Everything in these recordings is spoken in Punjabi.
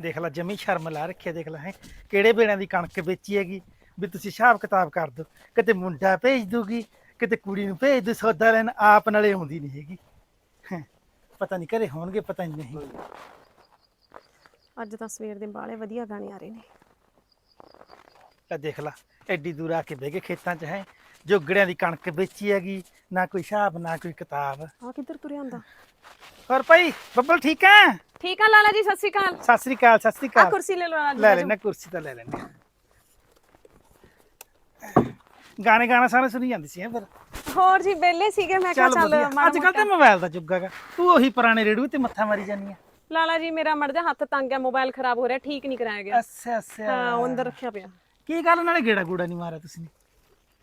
ਦੇਖ ਲੈ ਜਮੀ ਸ਼ਰਮ ਲਾ ਰੱਖਿਆ ਦੇਖ ਲੈ ਹੈ। ਕਿਹੜੇ ਵੇਲਿਆਂ ਦੀ ਕਣਕ ਵੇਚੀ ਹੈਗੀ? ਵੀ ਤੁਸੀਂ ਹਿਸਾਬ ਕਿਤਾਬ ਕਰ ਦਿਓ। ਕਿਤੇ ਮੁੰਡਾ ਭੇਜ ਦੂਗੀ ਕਿਤੇ ਕੁੜੀ ਨੂੰ ਭੇਜ ਦੂ ਸੌਦਾ ਲੈਣ ਆਪ ਨਾਲੇ ਆਉਂਦੀ ਨਹੀਂ ਹੈਗੀ। ਹੈਂ, ਪਤਾ ਨਹੀਂ ਘਰੇ ਹੋਣਗੇ ਪਤਾ ਨਹੀਂ ਨਹੀਂ। ਅੱਜ ਤਾਂ ਸਵੇਰ ਦੇ ਬਾਲੇ ਵਧੀਆ ਗਾਣੇ ਆ ਰਹੇ ਨੇ। ਲੈ ਦੇਖ ਲੈ ਐਡੀ ਦੂਰ ਆ ਕੇ ਬਹਿ ਗਏ ਖੇਤਾਂ 'ਚ ਹੈ। ਜੋਗੜਿਆਂ ਦੀ ਕਣਕ ਵੇਚੀ ਹੈਗੀ ਨਾ ਕੋਈ ਹਿਸਾਬ ਨਾ ਕੋਈ ਕਿਤਾਬ। ਆ ਕਿੱਧਰ ਤੁਰਿਆ ਆਂਦਾ ਹੋਰ ਭਾਈ ਬੱਬਲ ਠੀਕ ਹੈ? ਠੀਕ ਆ ਲਾਲਾ ਜੀ ਸਤਿ ਸ਼੍ਰੀ ਅਕਾਲ। ਸਤਿ ਸ੍ਰੀ ਅਕਾਲ ਸਤਿ ਸ੍ਰੀ ਆ ਅਕਾਲ ਕੁਰਸੀ ਲੈ ਲਓ ਲਾਲਾ ਜੀ ਲੈ। ਲੈਣਾ ਕੁਰਸੀ ਤਾਂ ਲੈ ਲੈਣਾ ਗਾਣੇ ਗਾਣਾ ਸਾਰਾ ਸੁਣੀ ਜਾਂਦੀ ਸੀ ਹੈਂ ਫਿਰ? ਹੋਰ ਜੀ ਵਿਹਲੇ ਸੀਗੇ ਮੈਂ ਕਿਹਾ ਚੱਲ ਚੱਲ ਵਧੀਆ। ਮਾੜਾ ਅੱਜ ਕੱਲ ਤੇ ਮੋਬਾਈਲ ਦਾ ਯੁੱਗ ਹੈਗਾ। ਤੂੰ ਉਹੀ ਪੁਰਾਣੇ ਰੇਡੂ ਤੇ ਮੱਥਾ ਮਾਰੀ ਜਾਨੀ ਆ। ਲਾਲਾ ਜੀ ਮੇਰਾ ਮੜ ਜਾ ਹੱਥ ਤੰਗ ਹੈ ਮੋਬਾਈਲ ਖਰਾਬ ਹੋ ਰਿਹਾ ਠੀਕ ਨਹੀਂ ਕਰਾਇਆ ਗਿਆ। ਅੱਛਾ ਅੱਛਾ। ਹਾਂ ਉਹ ਅੰਦਰ ਰੱਖਿਆ ਪਿਆ। ਕੀ ਗੱਲ ਨਾਲੇ ਗੇੜਾ ਗੂੜਾ ਨਹੀਂ ਮਾਰਿਆ ਤੁਸੀਂ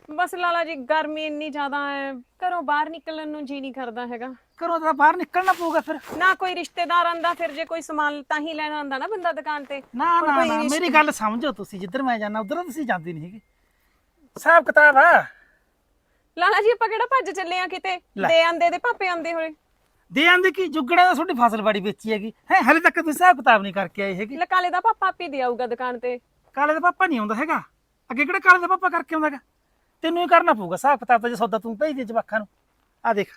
ਬਸ ਲਾਲਾ ਜੀ ਗਰਮੀ ਇੰਨੀ ਜ਼ਿਆਦਾ ਹੈ ਘਰੋਂ ਬਾਹਰ ਨਿਕਲਣ ਨੂੰ ਜੀ ਨਹੀਂ ਕਰਦਾ ਹੈਗਾ। ਕਰੋ ਤਾਂ ਬਾਹਰ ਨਿਕਲਣਾ ਪਊਗਾ ਫਿਰ। ਨਾ ਕੋਈ ਰਿਸ਼ਤੇਦਾਰ ਆਂਦਾ ਫਿਰ ਜੇ ਕੋਈ ਸਮਾਨ ਤਾਂ ਹੀ ਲੈਣਾ ਆਂਦਾ ਨਾ ਬੰਦਾ ਦੁਕਾਨ ਤੇ। ਨਾ ਨਾ ਨਾ ਮੇਰੀ ਗੱਲ ਸਮਝੋ ਤੁਸੀਂ ਜਿੱਧਰ ਮੈਂ ਜਾਣਾ ਉਧਰ ਤੁਸੀਂ ਜਾਂਦੀ ਨਹੀਂ ਹੈਗੀ। ਹਿਸਾਬ ਕਿਤਾਬ ਆ। ਲਾਲਾ ਜੀ ਆਪਾਂ ਕਿਹੜਾ ਭੱਜ ਚੱਲੇ ਆ ਕਿਤੇ? ਲੈ। ਦੇ ਆਂਦੇ ਦੇ ਪਾਪੇ ਆਂਦੇ ਹੋਏ। ਦੇ ਆਂਦੇ ਕੀ? ਜੁਗੜਾ ਦਾ ਤੁਹਾਡੀ ਫਸਲ ਬਾੜੀ ਵੇਚੀ ਹੈਗੀ। ਹੈ ਹਲੇ ਤੱਕ ਤੁਸੀਂ ਹਿਸਾਬ ਕਿਤਾਬ ਨਹੀਂ ਕਰਕੇ ਆਏ ਹੈਗੇ। ਲਕਾਲੇ ਦਾ ਪਾਪਾ ਆਪੀ ਦੇ ਆਊਗਾ ਦੁਕਾਨ ਤੇ। ਕਾਲੇ ਦਾ ਪਾਪਾ ਨਹੀਂ ਆਉਂਦਾ ਹੈਗਾ। ਅੱਗੇ ਕਿਹੜਾ ਕਾਲੇ ਦਾ ਪਾਪਾ ਕਰਕੇ ਆਉਂਦਾਗਾ ਤੈਨੂੰ ਹੀ ਕਰਨਾ ਪਊਗਾ ਹਿਸਾਬ ਕਿਤਾਬ ਤਾਂ ਜੇ ਸੌਦਾ ਤੂੰ ਭੇਜ ਦੇ ਜਵਾਕਾਂ ਨੂੰ। ਆ ਦੇਖ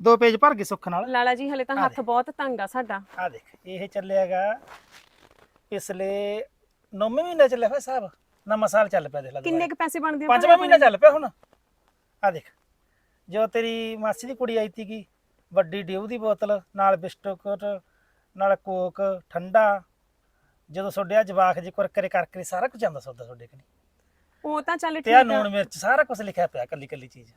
ਦੋ ਪੇਜ ਭਰ ਗਏ ਸੁੱਖ ਨਾਲ। ਲਾਲਾ ਜੀ ਹਲੇ ਤਾਂ ਹੱਥ ਬਹੁਤ ਤੰਗ ਆ ਸਾਡਾ। ਆ ਦੇਖ ਇਹ ਚੱਲਿਆਗਾ ਪਿਛਲੇ 9 ਮਹੀਨੇ ਚੱਲਿਆ ਹੋਇਆ ਸਾਹਿਬ ਨਵਾਂ ਸਾਲ ਚੱਲ ਪਿਆ ਦੇਖ ਲੈ ਕਿੰਨੇ ਕ ਪੈਸੇ ਬਣਦੇ ਆ ਪੰਜਵਾਂ ਮਹੀਨਾ ਚੱਲ ਪਿਆ ਹੁਣ। ਆ ਦੇਖ ਜੋ ਤੇਰੀ ਮਾਸੀ ਦੀ ਕੁੜੀ ਆਈ ਸੀਗੀ ਵੱਡੀ ਡਿਊ ਦੀ ਬੋਤਲ ਨਾਲ ਬਿਸਕੁਟ ਨਾਲ ਕੋਕ ਠੰਡਾ ਜਦੋਂ ਤੁਹਾਡੇ ਜਵਾਕ ਜੀ ਕੁਰਕਰੇ ਕਰਕੇ ਸਾਰਾ ਕੁਝ ਆਂਦਾ ਸੌਦਾ ਤੁਹਾਡੇ ਕਨੀ। ਉਹ ਤਾਂ ਚੱਲ ਤੇ ਆ ਠੀਕ ਆ। ਮਿਰਚ ਸਾਰਾ ਕੁਝ ਲਿਖਿਆ ਪਿਆ ਕੱਲੀ ਕੱਲੀ ਚੀਜ਼।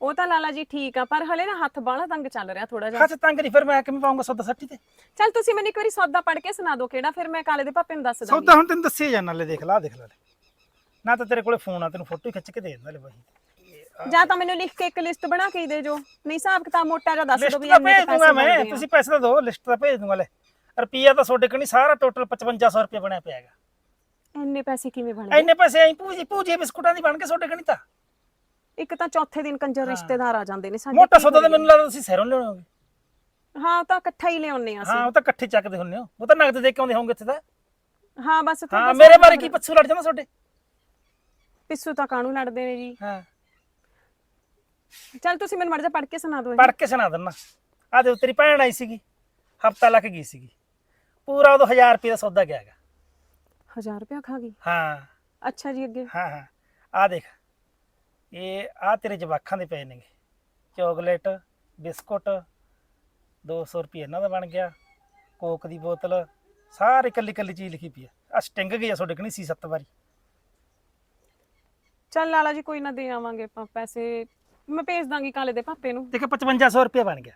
ਉਹ ਤਾਂ ਲਾਲਾ ਜੀ ਠੀਕ ਆ ਪਰ ਹਲੇ ਨਾ ਹੱਥ ਬਾਹਲਾ ਤੰਗ ਚੱਲ ਰਿਹਾ ਥੋੜਾ ਜਿਹਾ। ਖਾਸ ਤੰਗ ਨਹੀਂ ਫਿਰ ਮੈਂ ਕਿਵੇਂ ਪਾਉਂਗਾ ਸੌਦਾ ਸੱਟੀ ਤੇ? ਚੱਲ ਤੁਸੀਂ ਮੈਨੂੰ ਇੱਕ ਵਾਰੀ ਸੌਦਾ ਪੜ੍ਹ ਕੇ ਸੁਣਾ ਦਿਓ ਕਿਹੜਾ ਫਿਰ ਮੈਂ ਕਾਲੇ ਦੇ ਪਾਪੇ ਨੂੰ ਦੱਸ ਦਾਂਗੀ। ਸੌਦਾ ਹੁਣ ਤੈਨੂੰ ਦੱਸੇ ਜਾਣਾ ਲੈ ਦੇਖ ਲਾ ਆਹ ਦੇਖ ਲੈ ਲੈ। ਨਾ ਤਾਂ ਤੇਰੇ ਕੋਲੇ ਫੋਨ ਆ ਤੈਨੂੰ ਫੋਟੋ ਹੀ ਖਿੱਚ ਕੇ ਦੇ ਦਿੰਦਾ ਲੈ ਬਾਈ। ਜਾਂ ਤਾਂ ਮੈਨੂੰ ਲਿਖ ਕੇ ਇੱਕ ਲਿਸਟ ਬਣਾ ਕੇ ਹੀ ਦੇ ਜੋ। ਨਹੀਂ ਹਿਸਾਬ ਕਿਤਾਬ ਮੋਟਾ ਜਿਹਾ ਦੱਸ ਦਿਓ ਵੀ ਤਾਂ ਇੰਨੇ ਭੇਜ ਕੁ ਦੂੰਗਾ ਪੈਸੇ ਮੈਂ ਬਣਦੇ ਆ। ਤੁਸੀਂ ਪੈਸੇ ਤਾਂ ਦਿਓ ਲਿਸਟ ਤਾਂ ਭੇਜ ਦੂੰਗਾ ਲੈ। ਰੁਪਈਆ ਤਾਂ ਤੁਹਾਡੇ ਕੋਲ ਨਹੀਂ ਸਾਰਾ ਟੋਟਲ 5500 ਰੁਪਏ ਬਣਿਆ ਪਿਆ ਹੈਗਾ। ਇੰਨੇ ਪੈਸੇ ਕਿਵੇਂ ਬਣਦੇ? ਇੰਨੇ ਪੈਸੇ ਐਂ ਪੂਜੀ ਪੂਜੀ ਬਿਸਕੁਟਾਂ ਦੀ ਬਣ ਕੇ ਕੋਲ ਨਹੀਂ ਤਾਂ। ਇੱਕ ਤਾਂ ਚੌਥੇ ਦਿਨ ਕੰਜਰ ਰਿਸ਼ਤੇਦਾਰ ਆ ਜਾਂਦੇ ਨੇ ਸਾਡੇ ਮੋਟਾ ਸੌਦਾ ਤਾਂ ਮੈਨੂੰ ਲੱਗਦਾ ਤੁਸੀਂ ਸਹਿਰੋਂ ਲਿਆਉਣਗੇ। ਹਾਂ ਤਾਂ ਇਕੱਠਾ ਹੀ ਲਿਆਉਣੇ ਆ ਅਸੀਂ। ਹਾਂ ਉਹ ਤਾਂ ਇਕੱਠੇ ਚੱਕਦੇ ਹੁੰਦੇ ਹੋ। ਉਹ ਤਾਂ ਨਗਦ ਦੇ ਕੇ ਆਉਂਦੇ ਹੋਣਗੇ ਇੱਥੇ ਤਾਂ। ਹਾਂ ਬਸ ਹਾਂ ਮੇਰੇ ਬਾਰੇ ਕੀ ਪੱਛੂ ਲੜ ਜਾਂਦਾ ਤੁਹਾਡੇ? ਪਿੱਸੂ ਤਾਂ ਕਾਹਨੂੰ ਲੜਦੇ ਨੇ ਜੀ? ਹਾਂ। ਚੱਲ ਤੁਸੀਂ ਮੈਨੂੰ ਮੜ ਜਾ ਪੜ੍ਹ ਕੇ ਸੁਣਾ ਦਿਓ ਇਹ। ਪੜ ਕੇ ਸੁਣਾ ਦਿੰਨਾ। ਆ ਦੇ ਤੇਰੀ ਭੈਣ ਆਈ ਸੀਗੀ। ਹਫਤਾ ਲੱਗ ਗਈ ਸੀਗੀ। ਪੂਰਾ ਉਹ 1000 ਰੁਪਏ ਦਾ ਸੌਦਾ ਗਿਆ ਹੈਗਾ। ਹਜ਼ਾਰ ਰੁਪਇਆ ਖਾ ਗਈ। ਹਾਂ। ਅੱਛਾ ਜੀ ਅੱਗੇ। ਹਾਂ ਹਾਂ। ਆ ਦੇਖ। ਇਹ ਆ ਤੇਰੇ ਜਵਾਖਾਂ ਦੇ ਪਏ ਨੇਗੇ। ਚਾਕਲੇਟ ਬਿਸਕੁਟ 200 ਰੁਪਏ ਇਹਨਾਂ ਦਾ ਬਣ ਗਿਆ। ਕੋਕ ਦੀ ਬੋਤਲ ਸਾਰੀ ਕੱਲੀ ਕੱਲੀ ਚੀਜ਼ ਲਿਖੀ ਪਈ ਆ। ਆ ਸਟਿੰਗ ਗਈ ਆ ਤੁਹਾਡੇ ਕਣੀ ਸੀ ਸੱਤ ਵਾਰੀ। ਚੱਲ ਲਾਲਾ ਜੀ ਕੋਈ ਨਾ ਦੇ ਆਵਾਂਗੇ ਆਪਾਂ ਪੈਸੇ। ਮੈਂ ਭੇਜ ਦਾਂਗੀ ਕਾਲੇ ਦੇ ਪਾਪੇ ਨੂੰ। ਦੇਖ 5500 ਰੁਪਏ ਬਣ ਗਿਆ।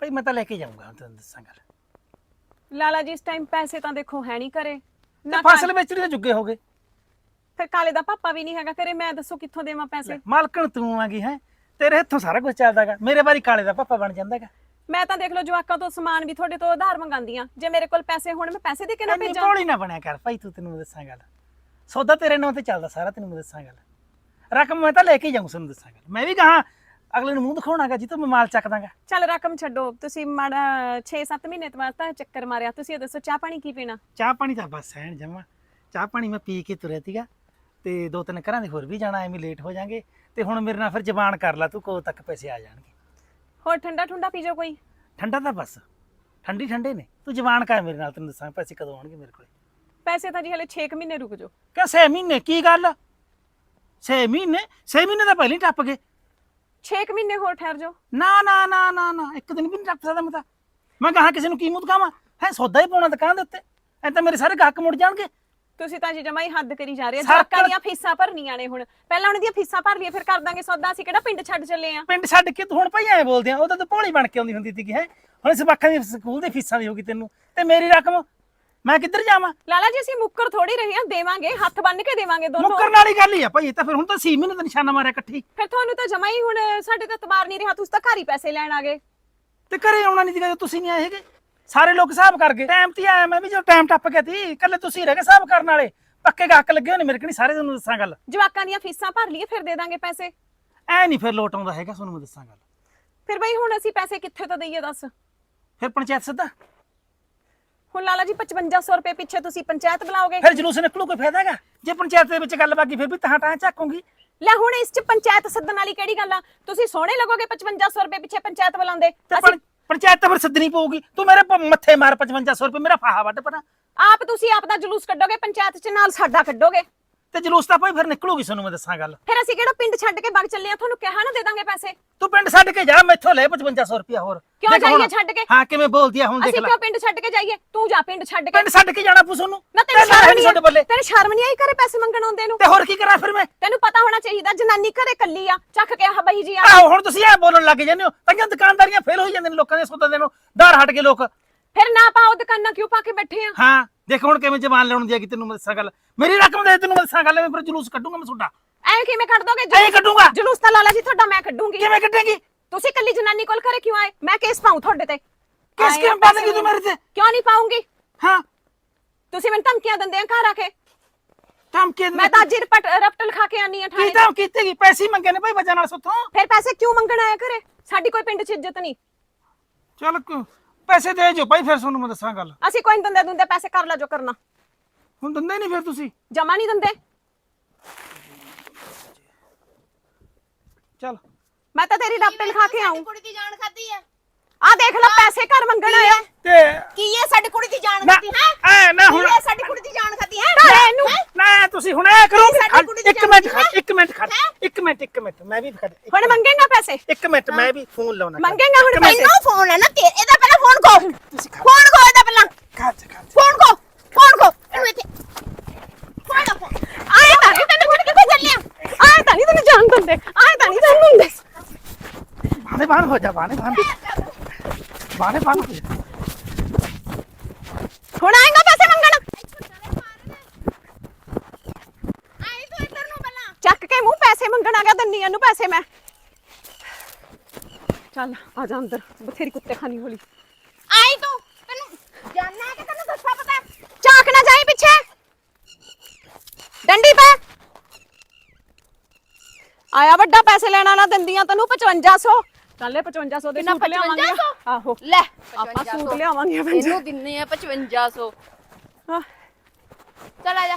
ਭਾਈ ਮੈਂ ਤਾਂ ਲੈ ਕੇ ਜਾਊਂਗਾ ਤੈਨੂੰ ਦੱਸਾਂ ਗੱਲ। ਲਾਲਾ ਜੀ ਇਸ ਟਾਈਮ ਪੈਸੇ ਤਾਂ ਦੇਖੋ ਹੈ ਨਹੀਂ ਕਰੇ ਤੇ ਫਸਲ ਵੇਚਣੀ ਤਾਂ ਜੁੱਗੇ ਹੋ ਗਏ। ਫਿਰ ਕਾਲੇ ਦਾ ਪਾਪਾ ਵੀ ਨਹੀਂ ਹੈਗਾ ਕਰੇ ਮੈਂ ਦੱਸੋ ਕਿੱਥੋਂ ਦੇਵਾਂ ਪੈਸੇ? ਮਾਲਕਣ ਤੂੰ ਆਂਗੀ ਹੈ ਤੇਰੇ ਹੱਥੋਂ ਸਾਰਾ ਕੁਝ ਚੱਲਦਾਗਾ ਮੇਰੇ ਵਾਰੀ ਕਾਲੇ ਦਾ ਪਾਪਾ ਬਣ ਜਾਂਦਾਗਾ ਮੈਂ ਤਾਂ ਦੇਖ ਲਓ ਜਵਾਕਾਂ ਤੋਂ ਸਮਾਨ ਵੀ ਤੁਹਾਡੇ ਤੋਂ ਉਧਾਰ ਮੰਗਾਂਦੀ ਆ ਜੇ ਮੇਰੇ ਕੋਲ ਪੈਸੇ ਹੋਣ ਮੈਂ ਪੈਸੇ ਦੇ ਕੇ ਨਾ ਇੰਨੀ ਭੇਜਾਂ। ਭੋਲੀ ਨਾ ਬਣਿਆ ਕਰ ਭਾਈ ਤੂੰ ਤੈਨੂੰ ਮੈਂ ਦੱਸਾਂ ਗੱਲ। ਸੌਦਾ ਤੇਰੇ ਨਾਂ ਤੇ ਚੱਲਦਾ ਸਾਰਾ ਤੈਨੂੰ ਮੈਂ ਦੱਸਾਂ ਗੱਲ। ਰਕਮ ਮੈਂ ਤਾਂ ਲੈ ਕੇ ਜਾਊਂ ਤੁਹਾਨੂੰ ਦੱਸਾਂ ਗੱਲ। ਮੈਂ ਵੀ ਕਹਾ ਅਗਲੇ ਨੂੰ ਮੂੰਹ ਦਿਖਾਉਣਾਗਾ ਜੀ ਤੋਂ ਮੈਂ ਮਾਲ ਚੱਕਦਾਗਾ ਚੱਲ ਰਕਮ ਛੱਡੋ ਤੁਸੀਂ ਮਾੜਾ 6-7 ਮਹੀਨੇ ਤੋਂ ਬਾਅਦ ਤਾਂ ਚੱਕਰ ਮਾਰਿਆ ਤੁਸੀਂ ਇਹ ਦੱਸੋ ਚਾਹ ਪਾਣੀ ਕੀ ਪੀਣਾ? ਚਾਹ ਪਾਣੀ ਤਾਂ ਬਸ ਐਨ ਜਮਾ। ਚਾਹ ਪਾਣੀ ਮੈਂ ਪੀ ਕੇ ਤੁਰਿਆ ਤੀਗਾ ਤੇ ਦੋ ਤਿੰਨ ਘਰਾਂ ਦੇ ਹੋਰ ਵੀ ਜਾਣਾ ਐਵੇਂ ਲੇਟ ਹੋ ਜਾਾਂਗੇ ਤੇ ਹੁਣ ਮੇਰੇ ਨਾਲ ਫਿਰ ਜ਼ਬਾਨ ਕਰ ਲਾ ਤੂੰ ਕਦੋਂ ਤੱਕ ਪੈਸੇ ਆ ਜਾਣਗੇ। ਹੋਰ ਠੰਡਾ ਠੁੰਡਾ ਪੀ ਜਾਓ ਕੋਈ। ਠੰਡਾ ਤਾਂ ਬਸ ਠੰਡੀ ਠੰਡੇ ਨੇ। ਤੂੰ ਜ਼ਬਾਨ ਕਰ ਮੇਰੇ ਨਾਲ ਤੈਨੂੰ ਦੱਸਾਂ ਪੈਸੇ ਕਦੋਂ ਆਉਣਗੇ ਮੇਰੇ ਕੋਲੇ। ਪੈਸੇ ਤਾਂ ਜੀ ਹਲੇ 6 ਮਹੀਨੇ ਰੁਕ ਜਾਓ। ਕਿਆ 6 ਮਹੀਨੇ? ਕੀ ਗੱਲ? 6 ਮਹੀਨੇ? 6 ਮਹੀਨੇ ਤਾਂ ਪਹਿਲਾਂ ਹੀ ਟੱਪ ਗਏ। 6 ਮਹੀਨੇ ਹੋਰ ਠਹਿਰ ਜਾਓ। ਨਾ ਨਾ ਨਾ ਨਾ ਨਾ ਇੱਕ ਦਿਨ ਵੀ ਨਹੀਂ ਟੱਪ ਸਕਦਾ ਮੈਂ ਤਾਂ। ਮੈਂ ਕਹਾ ਕਿਸੇ ਨੂੰ ਕੀ ਦਿਖਾਵਾਂ? ਹੈ ਸੌਦਾ ਹੀ ਪਾਉਣਾ ਦੁਕਾਨ ਦੇ ਉੱਤੇ। ਐ ਤਾਂ ਮੇਰੇ ਸਾਰੇ ਗਾਹਕ ਮੁੜ ਜਾਣਗੇ। ਤੁਸੀਂ ਤਾਂ ਜੀ ਜਮਾ ਹੀ ਹੱਦ ਕਰੀ ਜਾ ਰਹੇ ਹੋ। ਜਵਾਕਾਂ ਦੀਆਂ ਫੀਸਾਂ ਭਰਨੀਆਂ ਨੇ ਹੁਣ। ਪਹਿਲਾਂ ਉਹਨਾਂ ਦੀਆਂ ਫੀਸਾਂ ਭਰ ਲਈਏ ਫਿਰ ਕਰ ਦਾਂਗੇ ਸੌਦਾ। ਅਸੀਂ ਕਿਹੜਾ ਪਿੰਡ ਛੱਡ ਚੱਲੇ ਆ? ਪਿੰਡ ਛੱਡ ਕੇ ਤੂੰ ਹੁਣ ਭਾਈ ਐ ਬੋਲਦੇ ਆ ਉਹ ਤਾਂ ਤੂੰ ਭੋਲੀ ਬਣ ਕੇ ਆਉਂਦੀ ਹੁੰਦੀ ਸੀਗੀ ਹੈ। ਹੁਣ ਸਬਾਖਾਂ ਦੀ ਸਕੂਲ ਦੀ ਫੀਸਾਂ ਦੀ ਹੋਗੀ ਤੈਨੂੰ। ਤੇ ਮੇਰੀ ਰਕਮ ਮੈਂ ਕਿੱਧਰ ਜਾਵਾਂ? ਲਾਲਾ ਜੀ ਅਸੀਂ ਮੁੱਕਰ ਥੋੜੀ ਰਹੇ ਹਾਂ ਦੇਵਾਂਗੇ ਹੱਥ ਬੰਨ ਕੇ ਦੇਵਾਂਗੇ ਦੋਨੋਂ। ਮੁੱਕਰਨ ਵਾਲੀ ਗੱਲ ਹੀ ਆ ਭਾਈ ਇਹ ਤਾਂ ਫਿਰ ਹੁਣ ਤਾਂ 6 ਮਹੀਨੇ ਦਾ ਨਿਸ਼ਾਨਾ ਮਾਰਿਆ ਇਕੱਠੀ। ਫਿਰ ਤੁਹਾਨੂੰ ਤਾਂ ਜਮਾ ਹੀ ਹੁਣ ਸਾਡੇ ਤਾਂ ਤਬਾਰ ਨਹੀਂ ਰਿਹਾ ਤੁਸੀਂ ਤਾਂ ਘਰ ਹੀ ਪੈਸੇ ਲੈਣ ਆ ਗਏ। ਤੇ ਘਰੇ ਆਉਣਾ ਨਹੀਂ ਸੀਗਾ ਤੁਸੀਂ ਨਹੀਂ ਆਏ ਹੈਗੇ? ਸਾਰੇ ਲੋਕ ਹਿਸਾਬ ਕਰ ਗਏ। ਟਾਈਮ ਤੇ ਹੀ ਆਇਆ ਮੈਂ ਵੀ ਜਦੋਂ ਟਾਈਮ ਟੱਪ ਗਿਆ ਸੀ ਇਕੱਲੇ ਤੁਸੀਂ ਰਹਿ ਗਏ ਹਿਸਾਬ ਕਰਨ ਵਾਲੇ। ਪੱਕੇ ਗਾਹਕ ਲੱਗੇ ਹੋਣੇ ਮੇਰੇ ਕਣੀ ਸਾਰੇ ਤੁਹਾਨੂੰ ਦੱਸਾਂ ਗੱਲ। ਜਵਾਕਾਂ ਦੀਆਂ ਫੀਸਾਂ ਭਰ ਲਈਏ ਫਿਰ ਦੇ ਦਾਂਗੇ ਪੈਸੇ। ਐ ਨਹੀਂ ਫਿਰ ਲੋਟ ਆਉਂਦਾ ਹੈਗਾ ਤੁਹਾਨੂੰ ਮੈਂ ਦੱਸਾਂ ਗੱਲ। ਫਿਰ ਬਈ ਹੁਣ ਅਸੀਂ ਪੈਸੇ ਕਿੱਥੇ ਤੋਂ ਦਈਏ ਦੱਸ। ਫਿਰ ਪੰਚਾਇਤ ਸਿੱਧਾ। ਹੁਣ ਲਾਲਾ ਜੀ 5500 ਰੁਪਏ ਪਿੱਛੇ ਤੁਸੀਂ ਪੰਚਾਇਤ ਬੁਲਾਓਗੇ। ਫਿਰ ਜਲੂਸ ਨਿਕਲੂ ਕੋਈ ਫਾਇਦਾ ਹੈਗਾ? ਜੇ ਪੰਚਾਇਤ ਦੇ ਵਿੱਚ ਗੱਲ ਬਾਕੀ ਫਿਰ ਵੀ ਤਾਂ ਤਾਂ ਚੱਕੂਗੀ ਲੈ ਹੁਣ ਇਸ ਚ ਪੰਚਾਇਤ ਸੱਦਣ ਵਾਲੀ ਕਿਹੜੀ ਗੱਲ ਆ? ਤੁਸੀਂ ਸੋਹਣੇ ਲੱਗੋਗੇ 5500 ਰੁਪਏ ਪਿੱਛੇ ਪੰਚਾਇਤ ਬੁਲਾਉਂਦੇ ਤੇ ਅਸੀਂ ਪੰ- ਪੰਚਾਇਤ ਤਾਂ ਫਿਰ ਸੱਦਣੀ ਪਊਗੀ। ਤੂੰ ਮੇਰੇ ਪ- ਮੱਥੇ ਮਾਰ 5500 ਰੁਪਏ ਮੇਰਾ ਫਾਹਾ ਵੱਢ ਪਰਾਂ। ਆਪ ਤੁਸੀਂ ਆਪ ਦਾ ਜਲੂਸ ਕੱਢੋਗੇ ਪੰਚਾਇਤ ਚ ਨਾਲ ਸਾਡਾ ਕੱਢੋਗੇ। ਤੇ ਜਲੂਸ ਤਾਂ ਭਾਈ ਫਿਰ ਨਿਕਲੂਗੀ ਸਾਨੂੰ ਮੈਂ ਦੱਸਾਂ ਗੱਲ। ਫਿਰ ਅਸੀਂ ਕਿਹੜਾ ਪਿੰਡ ਛੱਡ ਕੇ ਵਗ ਚੱਲੇ ਆ? ਤੁਹਾਨੂੰ ਕਿਹਾ ਨਾ ਦੇ ਦਾਂਗੇ ਪੈਸੇ। ਤੂੰ ਪਿੰਡ ਛੱਡ ਕੇ ਜਾ ਮੈਥੋਂ ਲੈ 5500 ਰੁਪਏ ਹੋਰ। ਕਿਉਂ ਦੇਖ ਹੁਣ- ਜਾਈਏ ਛੱਡ ਕੇ? ਹਾਂ ਕਿਵੇਂ ਬੋਲਦੀ ਆ ਹੁਣ ਦੇਖ ਅਸੀਂ ਲੈ। ਕਿਉਂ ਪਿੰਡ ਛੱਡ ਕੇ ਜਾਈਏ? ਤੂੰ ਜਾ ਪਿੰਡ ਛੱਡ ਕੇ। ਪਿੰਡ ਛੱਡ ਕੇ ਜਾਣਾ ਪੁੱਛ ਉਹਨੂੰ। ਨਾ ਤੈਨੂੰ ਸ਼ਰਮ ਹੈ ਨਹੀਂ ਤੁਹਾਡੇ ਬੱਲੇ। ਤੈਨੂੰ ਸ਼ਰਮ ਨਹੀਂ ਆਈ ਘਰੇ ਪੈਸੇ ਮੰਗਣ ਆਉਂਦੇ ਨੂੰ? ਤੇ ਹੋਰ ਕੀ ਕਰਾਂ ਫਿਰ ਮੈਂ? ਤੈਨੂੰ ਪਤਾ ਹੋਣਾ ਚਾਹੀਦਾ ਜਨਾਨੀ ਘਰੇ ਕੱਲੀ ਆ ਚੱਕ ਕੇ ਆਹ ਬਈ ਜੀ ਆ। ਆਹੋ ਹੁਣ ਤੁਸੀਂ ਐ ਬੋਲਣ ਲੱਗ ਜਾਂਦੇ ਹੋ। ਤਾਂ ਦੁਕਾਨਦਾਰੀਆਂ ਫੇਲ ਹੋਈ ਜਾਂਦੇ ਨੇ ਲੋਕਾਂ ਦੇ ਸੌਦਾ ਦੇਣੋਂ ਦਾਰ ਹਟ ਕੇ ਲੋਕ। ਫਿਰ ਨਾ ਪਾਓ ਦੁਕਾਨਾਂ ਕਿਉਂ ਪਾ ਕੇ ਬੈਠੇ ਆ? ਹਾਂ ਦੇਖ ਹੁਣ ਕਿਵੇਂ ਜ਼ਬਾਨ ਲਾਉਣ ਦੀ ਆ ਕਿ ਤੈਨੂੰ ਮੈਂ ਦੱਸਾਂ ਗੱਲ ਮੇਰੀ ਰਕਮ ਦੇ ਤੈਨੂੰ ਮੈਂ ਦੱਸਾਂ ਗੱਲ ਮੈਂ ਫਿਰ ਜਲੂਸ ਕੱਢੂੰਗਾ ਮੈਂ ਤੁਹਾਡਾ। ਐ ਕਿਵੇਂ ਕੱਢ ਦੋਗੇ? ਐਂ ਕੱਢੂੰਗਾ? ਜਲੂਸ ਤਾਂ ਲਾਲਾ ਜੀ ਤੁਹਾਡਾ ਮੈਂ ਕੱਢੂੰਗੀ। ਕਿਵੇਂ ਕੱਢੇਗੀ? ਤੁਸੀਂ ਕੱਲੀ ਜਨਾਨੀ ਕੋਲ ਘਰੇ ਕਿਉਂ ਆਏ? ਮੈਂ ਕੇਸ ਪਾਉਂ ਤੁਹਾਡੇ ਤੇ। ਕਿਸ ਆਏ ਆ ਕਿਵੇਂ ਪਾ ਪੈਸੇ ਦੇਂਗੀ ਤੂੰ ਮੇਰੇ ਤੇ? ਕਿਉਂ ਨਹੀਂ ਪਾਉਂਗੀ? ਹਾਂ। ਤੁਸੀਂ ਮੈਨੂੰ ਧਮਕੀਆਂ ਦਿੰਦੇ ਆ ਘਰ ਆ ਕੇ। ਧਮਕੀ ਮੈਂ ਤਾਂ ਅੱਜ ਹੀ ਰਪਟ ਰਪਟ ਲਿਖਾ ਕੇ ਆਨੀ ਆ ਕੀ ਠਾਣੇ ਧਮਕੀ ਤੇਗੀ ਪੈਸੇ ਹੀ ਮੰਗੇ ਨੇ ਭਾਈ ਵਜ੍ਹਾ ਨਾਲ ਸੁੱਥੋਂ। ਫਿਰ ਪੈਸੇ ਕਿਉਂ ਮੰਗਣ ਆਇਆ ਘਰੇ? ਸਾਡੀ ਕੋਈ ਪਿੰਡ 'ਚ ਇੱਜ਼ਤ ਨਹੀਂ। ਚੱਲ ਕ- ਪੈਸੇ ਦੇ ਜੋ ਭਾਈ ਫਿਰ ਤੁਹਾਨੂੰ ਮੈਂ ਦੱਸਾਂ ਗੱਲ। ਅਸੀਂ ਕੋਈ ਨੀ ਦਿੰਦੇ ਦੁੰਦੇ ਪੈਸੇ ਕਰ ਲਾ ਜੋ ਕਰਨਾ। ਹੁਣ ਦਿੰਦੇ ਨਹੀਂ ਫਿਰ ਤੁਸੀਂ? ਜਮਾ ਨਹੀਂ ਦਿੰਦੇ। ਚੱਲ। ਮੈਂ ਤਾਂ ਤੇਰੀ ਰਪਟ ਲਿਖਾ ਕੇ ਆਉਂ ਕੁੜੀ ਦੀ ਜਾਨ ਖਾਦੀ ਹੈ ਆ ਦੇਖ ਲੈ ਪੈਸੇ ਘਰ ਮੰਗਣ ਆਇਆ। ਤੇ ਕੀ ਇਹ ਸਾਡੀ ਕੁੜੀ ਦੀ ਜਾਨ ਖਾਦੀ ਹੈ? ਐ ਨਾ ਕੀ ਹੁਣ ਇਹ ਸਾਡੀ ਕੁੜੀ ਦੀ ਜਾਨ ਖਾਦੀ ਹੈ? ਘਰੇ ਇਹਨੂੰ ਨਾ। ਤੁਸੀਂ ਹੁਣ ਐ ਕਰੋਗੇ ਸਾਡੀ ਕੁੜੀ ਦੀ ਇੱਕ ਮਿੰਟ ਖੜ। ਇੱਕ ਮਿੰਟ ਖੜ ਇੱਕ ਮਿੰਟ ਇੱਕ ਮਿੰਟ ਮੈਂ ਵੀ ਖੜ ਹੁਣ ਮੰਗੇਗਾ ਪੈਸੇ? ਇੱਕ ਮਿੰਟ ਮੈਂ ਵੀ ਫੋਨ ਲਾਉਣਾ ਮੰਗੇਗਾ ਹੁਣ ਪੈਸੇ? ਮੈਨੂੰ ਫੋਨ ਹੈ ਨਾ ਤੇ ਇਹਦਾ ਪਹਿਲਾਂ ਫੋਨ ਕੋ ਫੋਨ ਕੋ ਇਹਦਾ ਪਹਿਲਾਂ। ਖੜ ਖੜ। ਫੋਨ ਕੋ ਫੋਨ ਕੋ ਇਹਨੂੰ ਇੱਥੇ। ਫੋਨ ਦਾ ਫੋਨ। ਆਏ ਤਾਂ ਨਹੀਂ ਤੈਨੂੰ ਛੱਡ ਕੇ ਚੱਲਿਆ ਆਏ ਤਾਂ ਨਹੀਂ ਤੈਨੂੰ ਜਾਣ ਦਿੰਦੇ ਆਏ ਤਾਂ ਨਹੀਂ ਤੈਨੂੰ ਦਿੰਦੇ। ਬਾਣੇ ਬਾਣ ਹੋ ਜਾ ਬਾਣੇ ਬਾਣ ਬਾਣੇ ਬਾਣ ਹੁਣ ਆਏਗਾ ਪੈਸੇ ਮੰਗਣ। ਆਈ ਤੂੰ ਇੱਧਰ ਨੂੰ ਪਹਿਲਾਂ। ਚੱਕ ਕੇ ਮੂੰਹ ਪੈਸੇ ਮੰਗਣ ਆ ਗਿਆ ਦੰਨੀ ਇਹਨੂੰ ਪੈਸੇ ਮੈਂ। ਚੱਲ, ਆ ਜਾ ਅੰਦਰ। ਬਥੇਰੀ ਕੁੱਤੇ ਖਾਣੀ ਹੋਲੀ। ਆਈ ਤੂੰ। ਤੈਨੂੰ ਜਾਨਣਾ ਕਿ ਤੈਨੂੰ ਦੱਸਾ ਪਤਾ ਝਾਕ ਨਾ ਜਾਈ ਪਿੱਛੇ। ਡੰਡੀ ਪੈ। ਆਇਆ ਵੱਡਾ ਪੈਸੇ ਲੈਣਾ ਨਾ ਦੰਦੀਆਂ ਤੈਨੂੰ 5500 ਚੱਲੇ 5500 ਦੇ ਕਿੰਨਾ ਸੂਟ ਲਿਆਵਾਂਗੇ। 5500? ਆਹੋ। ਲੈ। ਆਪਾਂ ਸੂਟ ਲਿਆਵਾਂਗੇ ਇਹਨੂੰ ਦਿੰਨੇ ਆ 5500 ਹਾਂ। ਚੱਲ ਆ ਜਾ।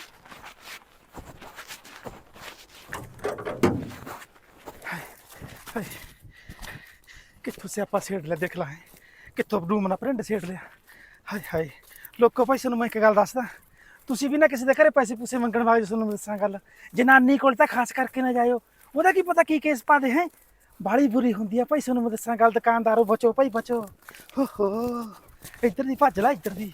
ਹਾਏ। ਕਿੱਥੋਂ ਸਿਆਪਾ ਛੇੜ ਲਿਆ ਦੇਖ ਲਾ ਹੈਂ। ਕਿੱਥੋਂ ਡੂਮ ਨਾ ਪ੍ਰਿੰਡ ਛੇੜ ਲਿਆ। ਹਾਏ ਹਾਏ। ਲੋਕੋ ਭਾਈ ਤੁਹਾਨੂੰ ਮੈਂ ਇੱਕ ਗੱਲ ਦੱਸਦਾ। ਤੁਸੀਂ ਵੀ ਨਾ ਕਿਸੇ ਦੇ ਘਰੇ ਪੈਸੇ ਪੂਸੇ ਮੰਗਣ ਵਾਲੇ ਤੁਹਾਨੂੰ ਮੈਂ ਦੱਸਾਂ ਗੱਲ। ਜਨਾਨੀ ਕੋਲ ਤਾਂ ਖਾਸ ਕਰਕੇ ਨਾ ਜਾਇਓ। ਉਹਦਾ ਕੀ ਪਤਾ ਕੀ ਕੇਸ ਪਾ ਦੇ ਹੈ? ਬਾਲੀ ਬੁਰੀ ਹੁੰਦੀ ਆ। ਭਾਈ ਤੁਹਾਨੂੰ ਮੈਂ ਦੱਸਾਂ, ਗੱਲ ਦੁਕਾਨਦਾਰੋ ਬਚੋ, ਭਾਈ ਬਚੋ। ਹੋ ਹੋ ਇੱਧਰ ਦੀ ਭੱਜ ਲੈ, ਇੱਧਰ ਦੀ।